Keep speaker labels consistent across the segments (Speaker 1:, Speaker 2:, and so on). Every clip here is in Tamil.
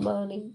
Speaker 1: money.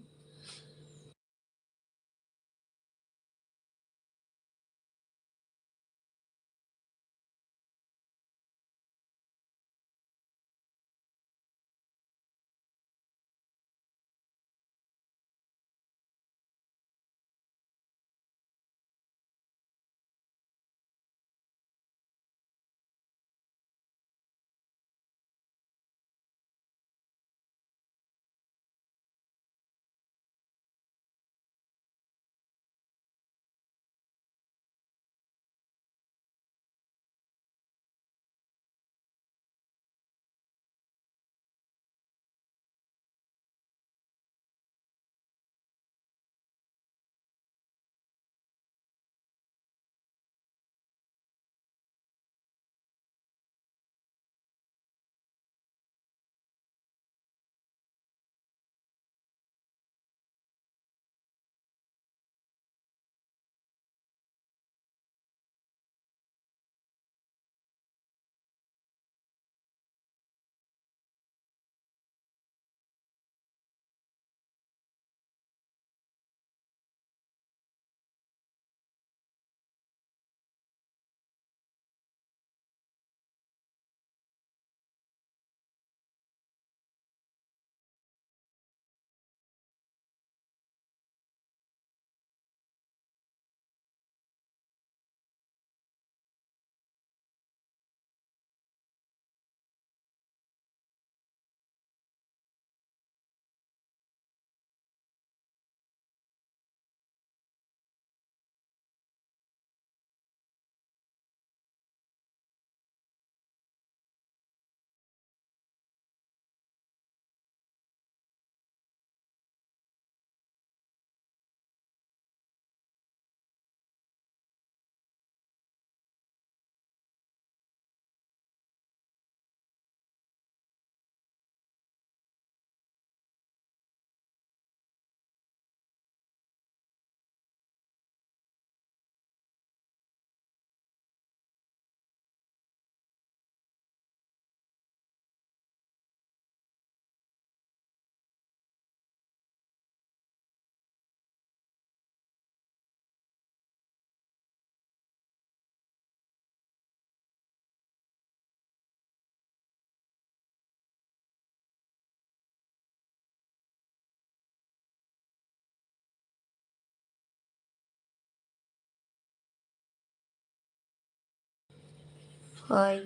Speaker 1: Hi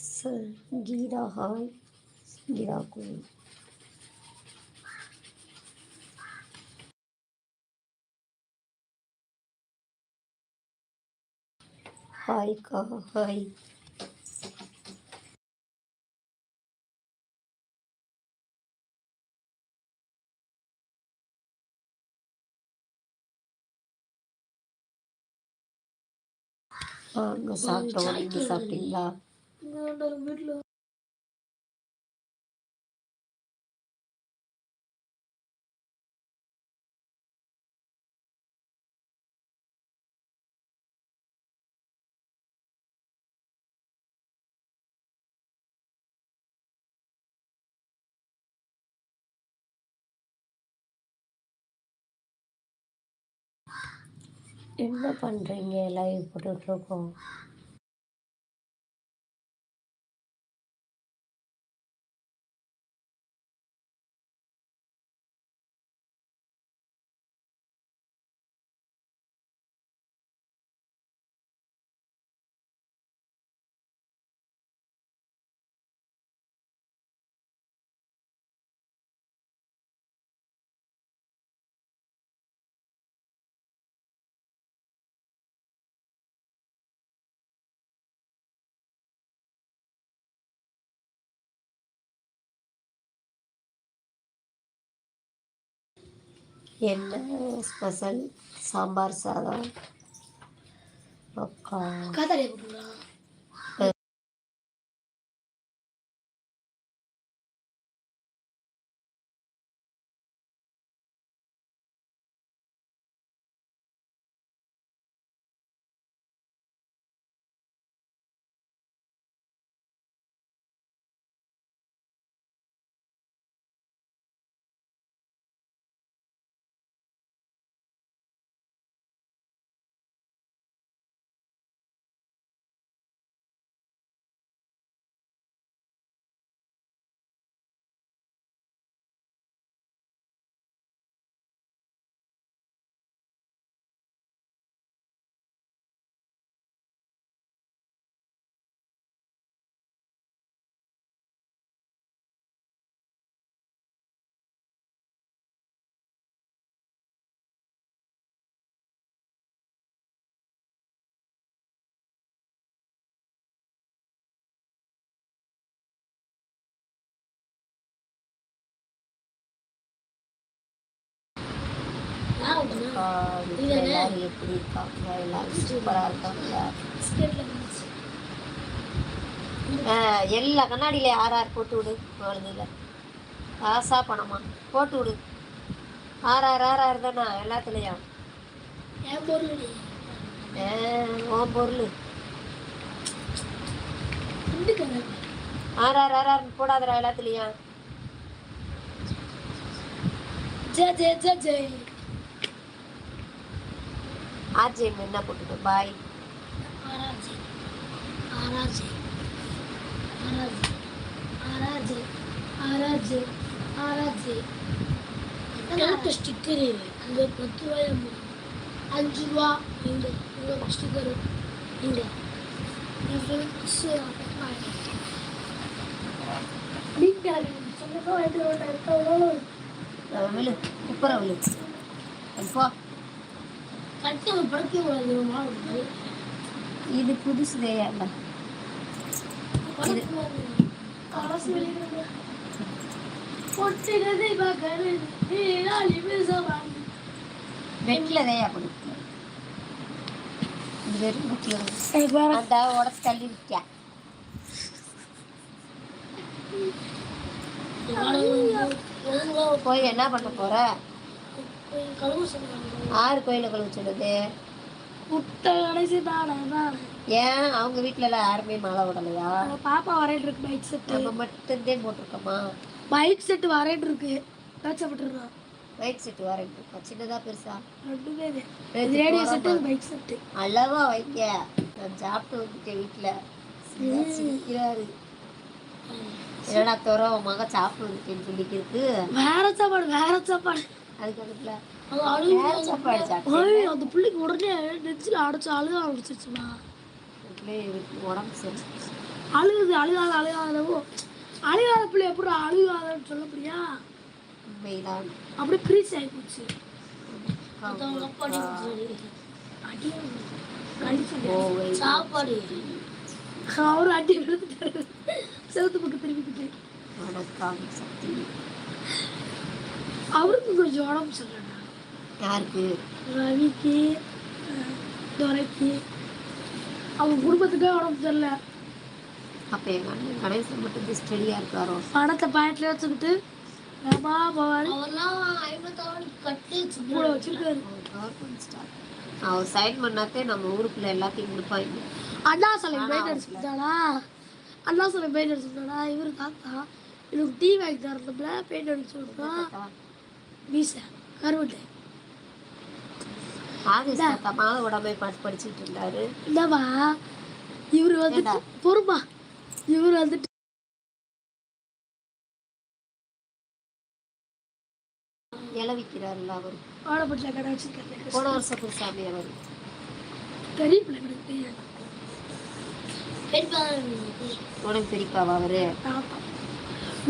Speaker 1: sir Geetha hi Geetha queen ஹாய்க்கா hi வாங்க சாப்பிட்டோம் சாப்பிட்டீங்களா? என்ன பண்ணுறீங்க லைவ் போட்டுட்ருக்கோம் என்ன ஸ்பெஷல் சாம்பார் சாதம் அக்கா எல்லாரும் எப்படி இருக்காங்க எல்லாரும் சூப்பராக இருக்காங்க ஆ, எல்லா கண்ணாடியில யார் யார் போட்டு விடு குழந்தையில காசா பணமா? போட்டு விடு. ஆர் ஆர் ஆர் ஆர் தானே எல்லாத்துலேயும்?
Speaker 2: என் பொருள். நீ
Speaker 1: உன் பொருள்
Speaker 2: ரெண்டு கலர்
Speaker 1: எல்லாத்துலேயும்.
Speaker 2: J J J J.
Speaker 1: RGM என்ன போட்டுட்டு? பாய்
Speaker 2: ஆராஜே. ஆராஜே. ஆராஜே. ஆராஜே. ஆராஜே. ஆராஜே. ஸ்டிக்கர் அங்கே பத்து ரூபாய் அஞ்சு ரூபா. இங்கே. ஸ்டிக்கர் இங்கே.
Speaker 1: விழு. குப்புற விழு. போ. இது புதுசு
Speaker 2: பேசவாங்க
Speaker 1: வெட்டில் தேயா கொடுக்கு இது வெறும் புக்கில் உடச்சு தள்ளி விட்டியா? போய் என்ன பண்ண போற? ஆறு கோயில கழுவு சொல்லுது ஏன்? அவங்க வீட்ல எல்லாம் யாருமே மழை விடலையா?
Speaker 2: பாப்பா வரையிட்டு இருக்கு பைக் செட்டு
Speaker 1: நம்ம மட்டும்தான் போட்டிருக்கோமா?
Speaker 2: பைக் செட்டு வரையிட்டு இருக்கு. கஷ்டப்பட்டுருக்கான்
Speaker 1: லைட் செட் வரேன் இருக்கோம் சின்னதா பெருசா?
Speaker 2: ரேடியோ. செட்டு பைக் செட்டு
Speaker 1: அளவா வைக்க நான் சாப்பிட்டு வந்துட்டேன் வீட்டுல சிரிக்கிறாரு. என்னடா தோற உன் சாப்பிட்டு வந்துட்டேன்னு சொல்லிக்கிறது
Speaker 2: வேற சாப்பாடு வேற சாப்பாடு. அது அழுகு அந்த பிள்ளைக்கு உடனே நெஞ்சில் அடைச்சு அழுக ஆரம்பிச்சிருச்சுமா?
Speaker 1: உடம்பு சரி
Speaker 2: அழுகுது அழுகாத அழுகாதவோ. அழுகாத பிள்ளை எப்படி அழுகாதன்னு சொல்ல முடியா? அப்படியே ப்ரீஸ் ஆகி போச்சு சாப்பாடு. அவரு அடி விழுந்துட்டாரு செவத்து பக்கம் திரும்பிக்கிட்டு
Speaker 1: வணக்கம் சக்தி.
Speaker 2: அவருக்கு கொஞ்சம் உடம்பு சரியில்லைண்ணா
Speaker 1: யாருக்கு?
Speaker 2: ரவிக்கு துரைக்கு. அவங்க குடும்பத்துக்கே உடம்பு சரியில்லை.
Speaker 1: அப்ப எங்க அண்ணன் கணேசன் மட்டும் ஸ்டடியா இருக்காரோ?
Speaker 2: பணத்தை பாயத்துல வச்சுக்கிட்டு ஏமா போவாரு கூட வச்சிருக்காரு.
Speaker 1: கவர்மெண்ட் ஸ்டாஃப் அவர் சைன் பண்ணாத்தே நம்ம ஊருக்குள்ள எல்லாத்தையும் கொடுப்பாங்க.
Speaker 2: அண்ணா சிலை பெயிண்ட் அடிச்சுட்டானா அண்ணா சிலை பெயிண்ட் அடிச்சுட்டானா இவரு தாத்தா. எனக்கு டீ வாங்கி தரதுல பெயிண்ட் அடிச்சு விட்டா வீச கருவட்டை
Speaker 1: ஆகஸ்ட் மாலை உடம்பை பாட்டு படிச்சுட்டு இருந்தாரு.
Speaker 2: என்னவா இவர் வந்துட்டு? பொறுமா இவர் வந்துட்டு
Speaker 1: இலை விற்கிறாருல்ல அவர்.
Speaker 2: வாழைப்பட்டில கடை வச்சிருக்காரு.
Speaker 1: போன வருஷம் குருசாமி அவர்.
Speaker 2: பெரிய
Speaker 1: உனக்கு பெரியப்பாவா அவரு?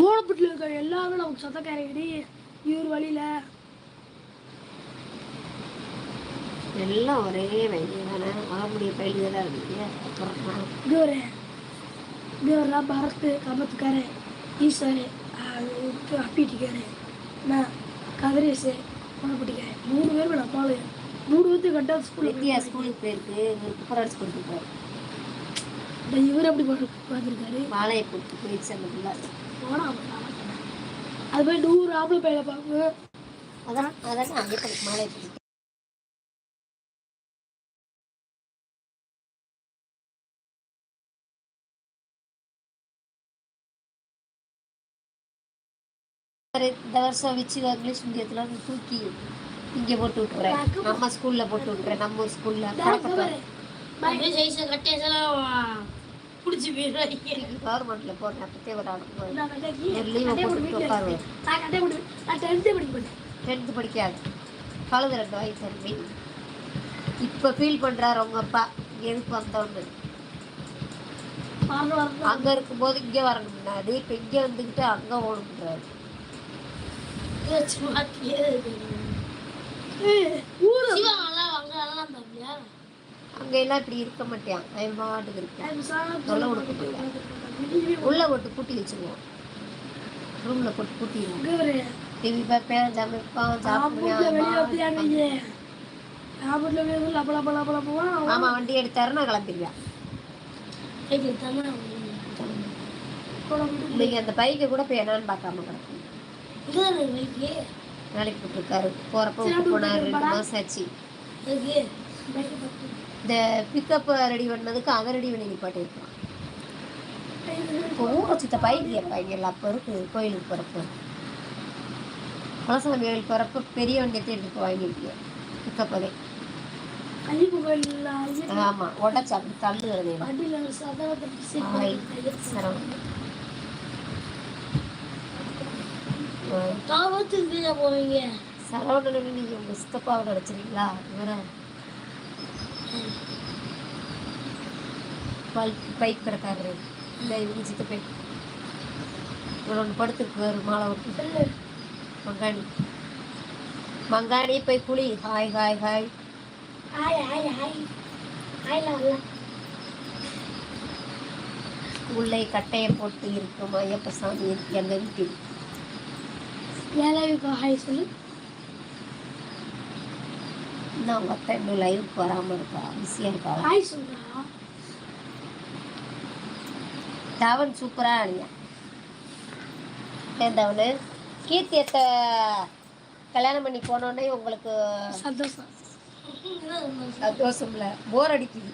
Speaker 2: ஓடப்பட்டில் இருக்க எல்லாரும் நமக்கு சொந்தக்காரங்கடி இவர் வழியில.
Speaker 1: எல்லாம் ஒரே வயது தானே? வளமுடிய பயிலுக தான் இருக்கு அப்புறம்? நான்
Speaker 2: இவர் இவர்லாம் பரத்து கம்பத்துக்காரு ஈஸ்வரு அப்பீட்டிக்காரு. நான் கதிரேசு ஓடப்பட்டிக்காரு மூணு பேர் நான் போல மூணு பேர்த்து கட்டா
Speaker 1: வித்யா
Speaker 2: ஸ்கூலுக்கு
Speaker 1: ஸ்கூலுக்கு போயிருக்கு. இவர் குப்பராட்சி கொடுத்துருக்காரு
Speaker 2: இவர் எப்படி போட்டு பார்த்துருக்காரு?
Speaker 1: மாலையை கொடுத்து போயிடுச்சு அந்த பிள்ளை.
Speaker 2: போனா அது போய் நூறு ஆம்பளை பையில பார்க்க
Speaker 1: அதான் அதான் மாலையை கொடுத்து இந்த வருஷம் வச்சு இங்கிலீஷ் மீடியத்துல வந்து தூக்கி இங்க போட்டு விட்டுறேன். நம்ம ஸ்கூல்ல போட்டு விட்டுறேன் நம்ம ஸ்கூல்ல
Speaker 2: பிடிச்சி போயிடுறாங்க
Speaker 1: கவர்மெண்ட்ல போடுறேன். அப்பத்தே ஒரு ஒரு லீவை
Speaker 2: போட்டு
Speaker 1: உட்காருவேன்.
Speaker 2: நான் டென்த்தே படிக்க மாட்டேன்
Speaker 1: டென்த்து படிக்காது. கழுது ரெண்டு வயசு தம்பி இப்போ ஃபீல் பண்றாரு உங்க அப்பா. இங்க எதுக்கு வந்தோன்னு அங்க இருக்கும்போது இங்க வரணும் முன்னாடி. இப்போ இங்க வந்துக்கிட்டு அங்க ஓடுன்றாரு
Speaker 2: ஊரு.
Speaker 1: அங்க எல்லாம் இப்படி இருக்க மாட்டேன் அவன் பாட்டுக்கு
Speaker 2: சாப்பிட்டு
Speaker 1: தொல்லை கொடுக்க மாட்டேன் உள்ள போட்டு பூட்டி வச்சுக்குவோம் ரூம்ல போட்டு பூட்டிடுவோம்.
Speaker 2: இவரு
Speaker 1: டிவி பார்ப்பேன் சமைப்பான் சாப்பிடுவேன்
Speaker 2: அன்னைக்கு. ராபர்ட்ல போய் லப லப லப லபமா
Speaker 1: மாமா வண்டி எடுத்தாரு நான் கிளம்பிடுவேன் இன்னைக்கு அந்த பைக்கை கூட போய் என்னன்னு பார்க்காம கிடக்கும். வேலைக்கு போட்டுருக்காரு விட்டு போனாரு ரெண்டு மாசம் ஆச்சு. இந்த பிக்கப் ரெடி பண்ணதுக்கு அதை ரெடி பண்ணி நிப்பாட்டிருக்கான் இப்போ ஊரை சுத்த பைக் கேட்பாங்க அப்போ இருக்கு கோயிலுக்கு போகிறப்ப குலசாமி கோயிலுக்கு போகிறப்ப பெரிய வண்டியை எடுத்து
Speaker 2: ஐயப்பன் கோயில் ஐயப்பன்
Speaker 1: ஆமாம் உடச்சு அப்படி தள்ளு வருது
Speaker 2: வண்டியில் சதவத்தை
Speaker 1: ஆய், சரவணன். நீங்கள் உங்கள் சித்தப்பாவை நினச்சிருக்கீங்களா இவரை. பைக் கிடக்காரு இந்த இவங்க சித்தப்பை இவ்வளோ ஒன்று படுத்துருக்காரு மாலை
Speaker 2: சொல்லு
Speaker 1: மங்காணி. மங்காணி போய் குளி. Hi hi hi.
Speaker 2: Hi hi hi. Hi
Speaker 1: உள்ளே கட்டையை போட்டு இருக்கும் ஐயப்ப சாமி எங்கள் வீட்டில்.
Speaker 2: ஏழாவுக்கு ஹாய் சொல்லு.
Speaker 1: இன்னும் அவங்க அத்தை இன்னும் லைவுக்கு வராமல் இருக்கா? பிஸியாக இருக்கா? தவன் சூப்பராக அணியா ஏன் தவனு? கீர்த்தியத்தை கல்யாணம் பண்ணி போனோடனே உங்களுக்கு
Speaker 2: சந்தோஷம்.
Speaker 1: சந்தோஷம். இல்லை போர் அடிக்குது.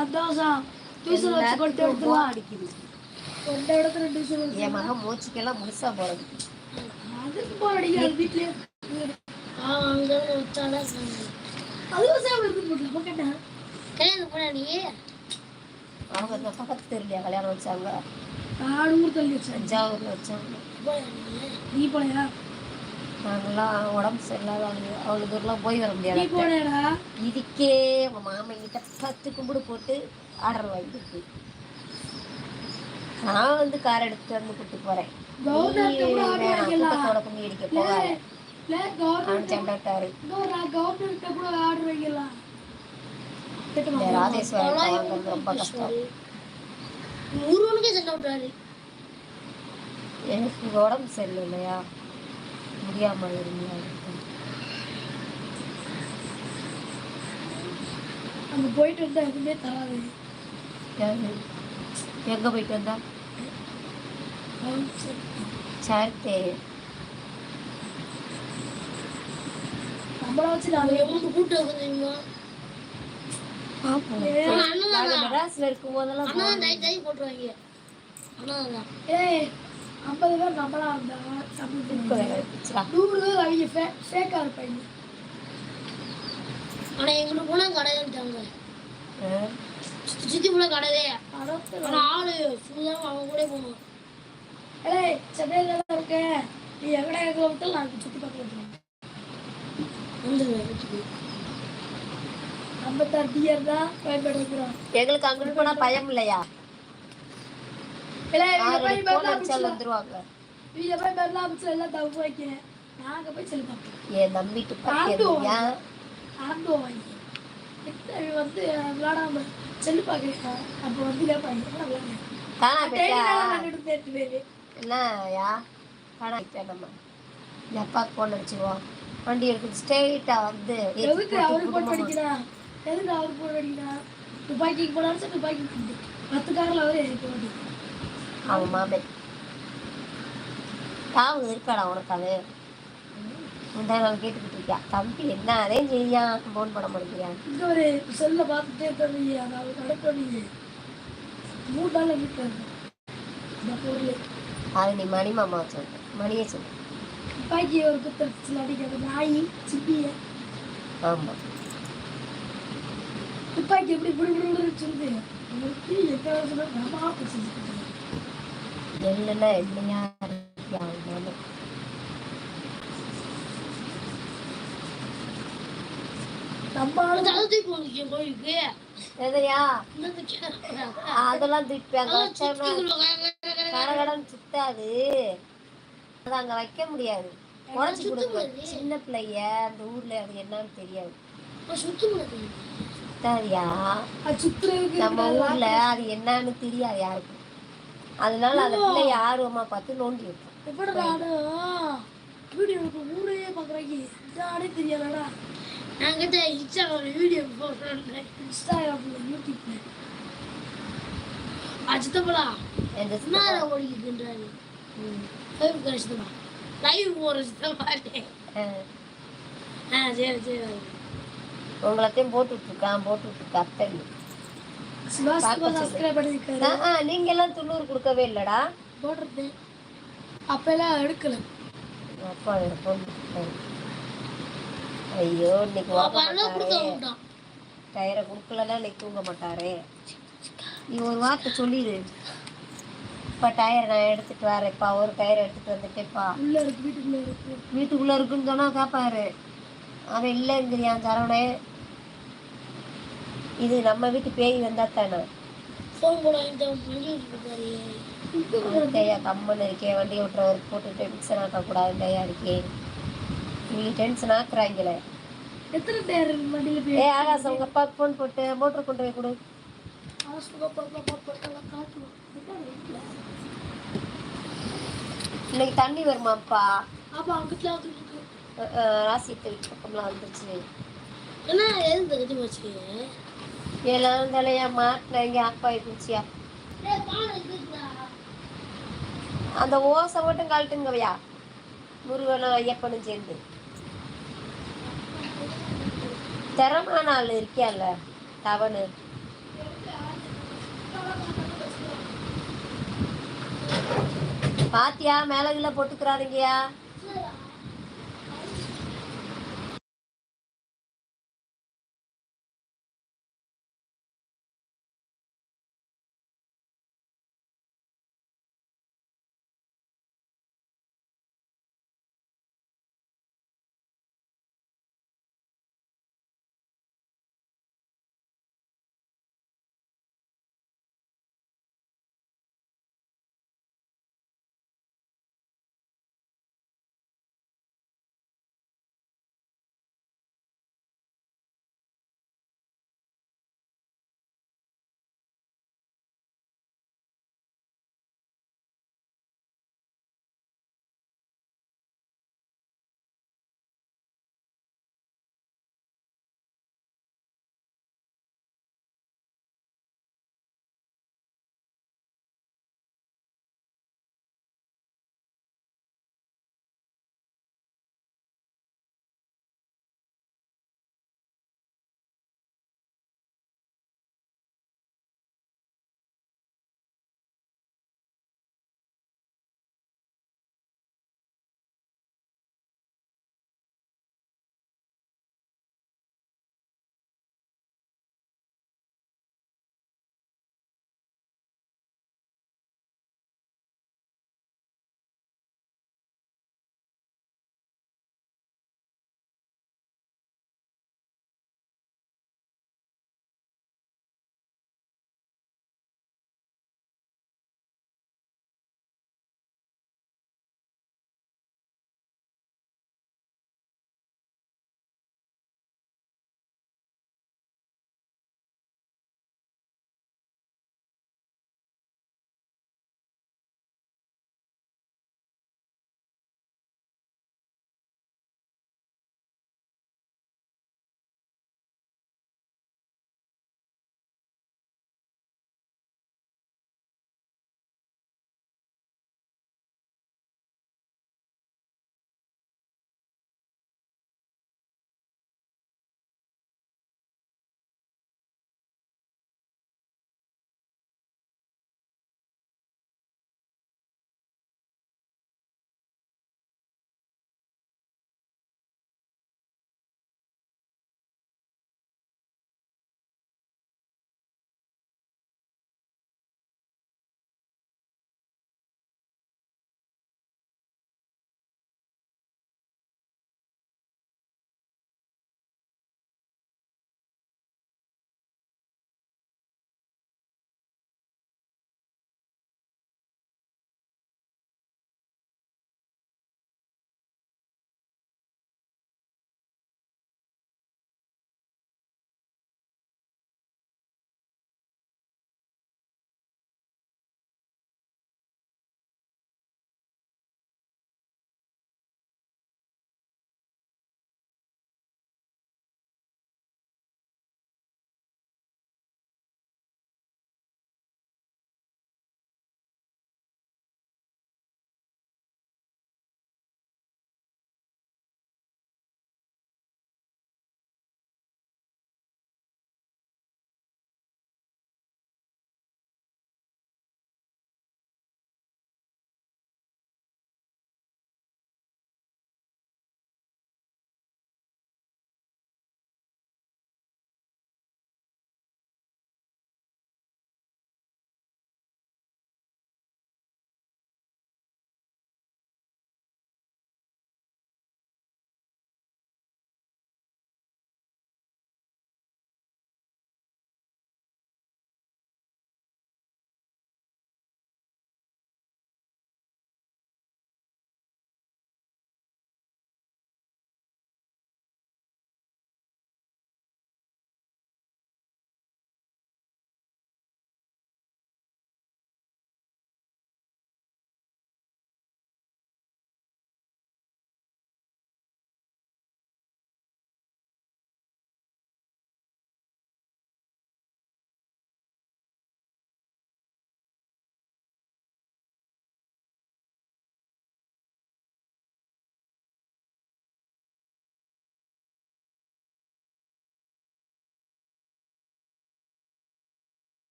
Speaker 2: சந்தோஷம்
Speaker 1: அடிக்குது என் மகன் மூச்சுக்கெல்லாம் முழுசா போறது
Speaker 2: அதுக்கு போர் அடிக்காது வீட்லயே. அங்க வச்சாலே அதுவும் சேவல் இருக்கு போட்டு போட்டேன் கல்யாணம் பண்ண நீ
Speaker 1: அவங்க இந்த பக்கத்து தெரியலையா கல்யாணம் வச்சாங்க
Speaker 2: நாலு ஊர் தள்ளி
Speaker 1: தஞ்சாவூர்ல வச்சாங்க
Speaker 2: நீ போலையா
Speaker 1: நாங்கெல்லாம் உடம்பு சரியில்லாதவங்க அவ்வளோ தூரம்லாம் போய் வர
Speaker 2: நீ
Speaker 1: முடியாது
Speaker 2: போனேடா
Speaker 1: இதுக்கே உங்க மாமன் கிட்ட பத்து கும்பிடு போட்டு ஆர்டர் வாங்கிட்டு நான் வந்து கார் எடுத்துட்டு வந்து கூட்டு போறேன் கும்மி அடிக்க போகாது.
Speaker 2: இல்ல கவர்மெண்ட் கூட ஆர்டர் வாங்கிக்கலாம்
Speaker 1: இந்த ராஜேஸ்வரன் வாங்குறது ரொம்ப கஷ்டம்
Speaker 2: முருகனுக்கே சண்டை விட்டாரு
Speaker 1: எனக்கு உடம்பு சரியில்லை இல்லையா முடியாம இருந்தா
Speaker 2: அங்க போயிட்டு வந்தா எதுவுமே தராது
Speaker 1: எங்க போயிட்டு வந்தா சேர்த்தே
Speaker 2: நம்மள வச்சு நாம எப்படி கூட்டு தெரியுமா? போட்டுருவாங்க ஏய் ஐம்பது பேர் நம்மளா நூறு பேர் அவங்க ஃபே ஃபேக்காக இருப்பாங்க. எங்களுக்கு கடையாண்டாங்க சுற்றி சுற்றி போனால் கடையே ஆனால் ஆளு ஃபுல்லாக அவங்க கூட போகணும் ஏய் சென்னையில் தான் இருக்கேன். நீ எங்கடா எங்களை விட்டு நான் சுற்றி பார்க்க
Speaker 1: எங்களுக்கு அங்கிட்டு போனா பயம் இல்லையா? என் நம்பிட்டு
Speaker 2: வந்து விளையாடாம செல்லு பார்க்குறேன் அப்போ வந்து கேட்பாங்க விளையாடுறேன்
Speaker 1: காணா நம்ம. போன் அடிச்சிருவோம் வண்டி எடுத்து ஸ்ட்ரெயிட்டா வந்து
Speaker 2: எதுக்கு அவரு போட்டு அடிக்கிறா எதுக்கு அவரு போட்டு அடிக்கிறா துப்பாக்கிக்கு போனாலும் சரி துப்பாக்கி பத்து காரில் அவரே ஏறி போட்டு
Speaker 1: அவன் மாமே காவு இருக்காடா உனக்கு அது நாள் கேட்டுக்கிட்டு இருக்கியா தம்பி என்ன அதே செய்யா ஃபோன் பண்ண மாட்டேங்கிறியா
Speaker 2: இங்க ஒரு செல்ல பார்த்துட்டே தம்பி அதாவது நடக்கணும் மூணு நாள் வீட்டில் இருக்கும் இந்த பொருள்.
Speaker 1: அது நீ மணி மாமா சொல்லு மணியே சொல்லு
Speaker 2: துப்பாக்கி ஒரு குத்தத்தில் அடிக்கிறது நாய் சிப்பியை.
Speaker 1: ஆமா.
Speaker 2: துப்பாக்கி எப்படி இப்படி இப்படி சொல்லுது. உங்களுக்கு எத்தனை வருஷம் போனீங்க கோயிலுக்கு.
Speaker 1: எதையா
Speaker 2: இந்த
Speaker 1: அதெல்லாம் திட்டுவாங்க கடகடன் சுத்தாது. அங்க வைக்க முடியாது. உடச்சி கொடுங்க. சின்ன பிள்ளைய அந்த ஊர்ல அது என்னன்னு தெரியாது. சுத்தாதியா நம்ம ஊர்ல அது என்னன்னு தெரியாது யாருக்கும். அதனால அந்த பிள்ளைய ஆர்வமா பார்த்து நோண்டி வைப்போம்.
Speaker 2: எப்படி நானும் வீடியோவுக்கு ஊரே பார்க்குறாங்க இந்த ஆடே தெரியாதடா நான் கிட்ட இன்ஸ்டாகிராம் வீடியோ போடுறேன் இன்ஸ்டாகிராம்ல யூடியூப்ல அஜித்தப்படா
Speaker 1: எந்த
Speaker 2: என்ன ஓடிக்கிட்டுன்றாரு
Speaker 1: ம்.
Speaker 2: லைவ் கழிச்சுதா லைவ் போற சித்தப்பாட்டே
Speaker 1: ஆ.
Speaker 2: சரி சரி.
Speaker 1: உங்களத்தையும் போட்டுட்டு இருக்க அத்தை நீங்க எல்லாம் துண்ணூறு கொடுக்கவே இல்லடா.
Speaker 2: போடுறது. அப்பெல்லாம் எடுக்கல.
Speaker 1: அப்பா எடுப்போம் ஐயோ இன்னைக்கு
Speaker 2: மாட்டான்
Speaker 1: டயரை கொடுக்கலன்னா இன்னைக்கு தூங்க மாட்டாரே. நீ ஒரு வார்த்தை சொல்லிடு. இப்போ டயர் நான் எடுத்துட்டு வரேன்ப்பா ஒரு டயர் எடுத்துட்டு வந்துட்டேப்பா
Speaker 2: உள்ள இருக்கு வீட்டுக்குள்ள இருக்கு.
Speaker 1: வீட்டுக்குள்ள இருக்குன்னு சொன்னா கேட்பாரு அவன் இல்லைங்கிறியான் சரவணே. இது நம்ம வீட்டு பேய் வந்தா தானே. தேயா கம்மன் இருக்கே வண்டி ஓட்டுறவருக்கு போட்டு டென்ஷன் ஆக்கக்கூடாது தேயா இருக்கே. நீ டென்ஷன் ஆக்குறாங்களே.
Speaker 2: எத்தனை பேர் வண்டியில
Speaker 1: ஏ ஆகாஷ் உங்க அப்பாவுக்கு ஃபோன் போட்டு மோட்டர் கொண்டு போய் கொடு. இன்னைக்கு தண்ணி வருமாப்பா?
Speaker 2: அப்பா அங்கிட்ட இருக்கு
Speaker 1: அஹ், அஹ், ராசியத்தை வீட்டு பக்கம்லாம் வந்துருச்சு
Speaker 2: என்ன எது தகுதி போச்சு
Speaker 1: எல்லாம் தலையா மாட்டின இங்கே ஆப்பாய் குச்சியா அந்த ஓசை மட்டும் கழட்டுங்கவையா முருகனும் ஐயப்பனும் சேர்ந்து. திறமான ஆள் இருக்கியால தவனு. பாத்தியா மேலகில போட்டுக்கிறாருங்கய்யா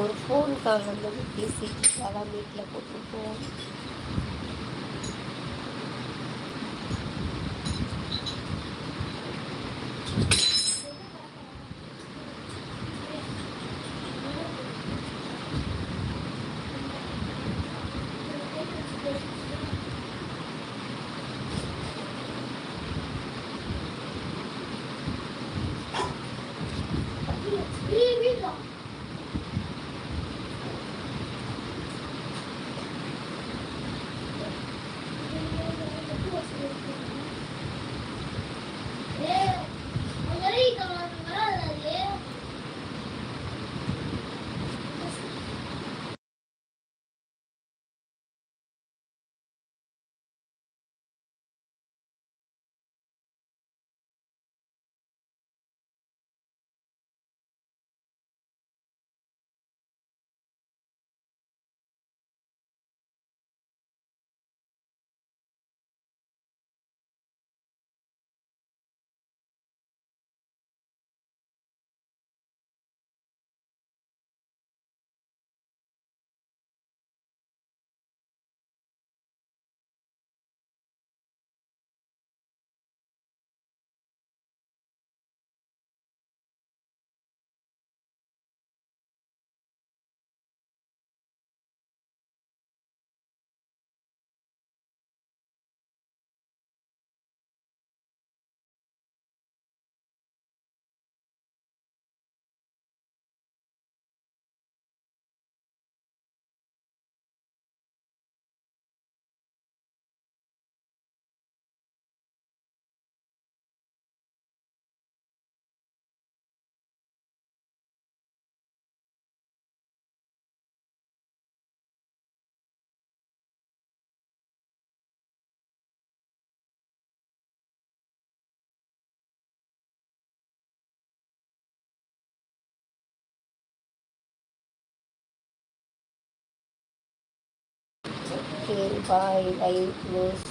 Speaker 2: ஒரு ஃபோன் கால் வந்தது பேசிட்டு அதான் வீட்டில் போட்டுருக்கோம் till bye. I close.